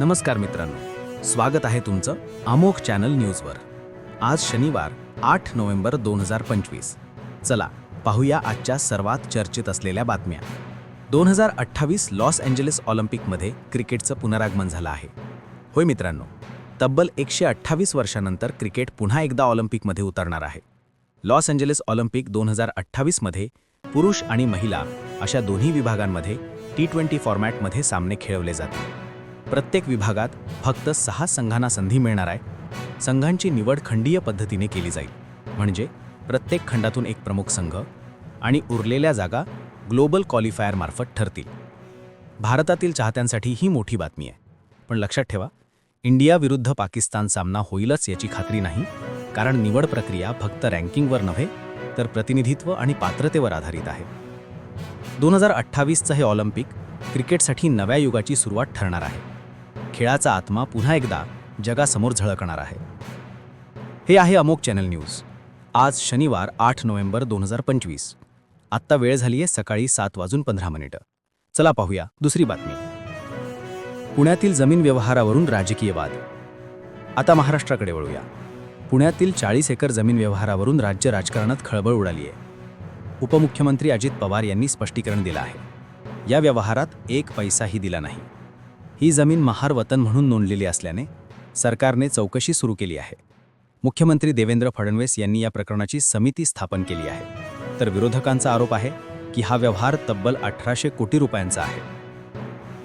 नमस्कार मित्रांनो स्वागत आहे तुमचं अमोख चॅनल न्यूजवर. आज शनिवार आठ नोव्हेंबर दोन हजार पंचवीस. चला पाहूया आजच्या सर्वात चर्चित असलेल्या बातम्या. दोन हजार अठ्ठावीस लॉस एंजेलिस ऑलिम्पिकमध्ये क्रिकेटचं पुनरागमन झालं आहे. होय मित्रांनो तब्बल एकशे अठ्ठावीस वर्षानंतर क्रिकेट पुन्हा एकदा ऑलिम्पिकमध्ये उतरणार आहे. लॉस एंजेलिस ऑलिम्पिक दोन हजार अठ्ठावीसमध्ये पुरुष आणि महिला अशा दोन्ही विभागांमध्ये टी ट्वेंटी फॉर्मॅटमध्ये सामने खेळवले जातील. प्रत्येक विभागात फक्त सहा संघांना संधी मिळणार आहे. संघांची निवड खंडीय पद्धतीने केली जाईल. म्हणजे प्रत्येक खंडातून एक प्रमुख संघ आणि उरलेल्या जागा ग्लोबल क्वालिफायरमार्फत ठरतील. भारतातील चाहत्यांसाठी ही मोठी बातमी आहे. पण लक्षात ठेवा इंडिया विरुद्ध पाकिस्तान सामना होईलच याची खात्री नाही कारण निवड प्रक्रिया फक्त रँकिंगवर नव्हे तर प्रतिनिधित्व आणि पात्रतेवर आधारित आहे. दोन हजार अठ्ठावीसचं हे ऑलिम्पिक क्रिकेटसाठी नव्या युगाची सुरुवात ठरणार आहे. खेळाचा आत्मा पुन्हा एकदा जगासमोर झळकणार आहे. हे आहे अमोक चॅनल न्यूज. आज शनिवार आठ नोव्हेंबर दोन हजार पंचवीस. आत्ता वेळ झाली आहे सकाळी सात वाजून पंधरा मिनिटं. चला पाहूया दुसरी बातमी. पुण्यातील जमीन व्यवहारावरून राजकीय वाद. आता महाराष्ट्राकडे वळूया. पुण्यातील चाळीस एकर जमीन व्यवहारावरून राज्य राजकारणात खळबळ उडाली आहे उपमुख्यमंत्री अजित पवार यांनी स्पष्टीकरण दिलं आहे. या व्यवहारात एक पैसाही दिला नाही. ही जमीन महार वतन म्हणून नोंदलेली असल्याने सरकारने चौकशी सुरू केली आहे. मुख्यमंत्री देवेंद्र फडणवीस यांनी या प्रकरणाची समिती स्थापन केली आहे. तर विरोधकांचा आरोप आहे की हा व्यवहार तब्बल अठराशे कोटी रुपयांचा आहे.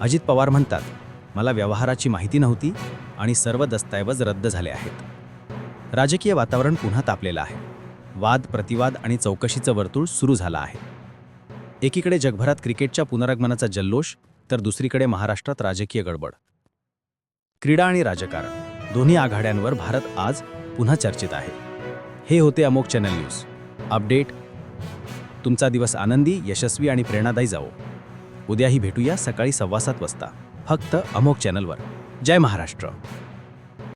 अजित पवार म्हणतात मला व्यवहाराची माहिती नव्हती आणि सर्व दस्तऐवज रद्द झाले आहेत. राजकीय वातावरण पुन्हा तापलेलं आहे. वाद प्रतिवाद आणि चौकशीचं वर्तुळ सुरू झालं आहे. एकीकडे जगभरात क्रिकेटच्या पुनरागमनाचा जल्लोष तर दुसरीकडे महाराष्ट्रात राजकीय गडबड. क्रीडा आणि राजकारण दोन्ही आघाड्यांवर भारत आज पुन्हा चर्चेत आहे. हे होते अमोक चॅनल न्यूज. अपडेट तुमचा दिवस आनंदी यशस्वी आणि प्रेरणादायी जावो. उद्याही भेटूया सकाळी सव्वा सात वाजता फक्त अमोक चॅनलवर. जय महाराष्ट्र.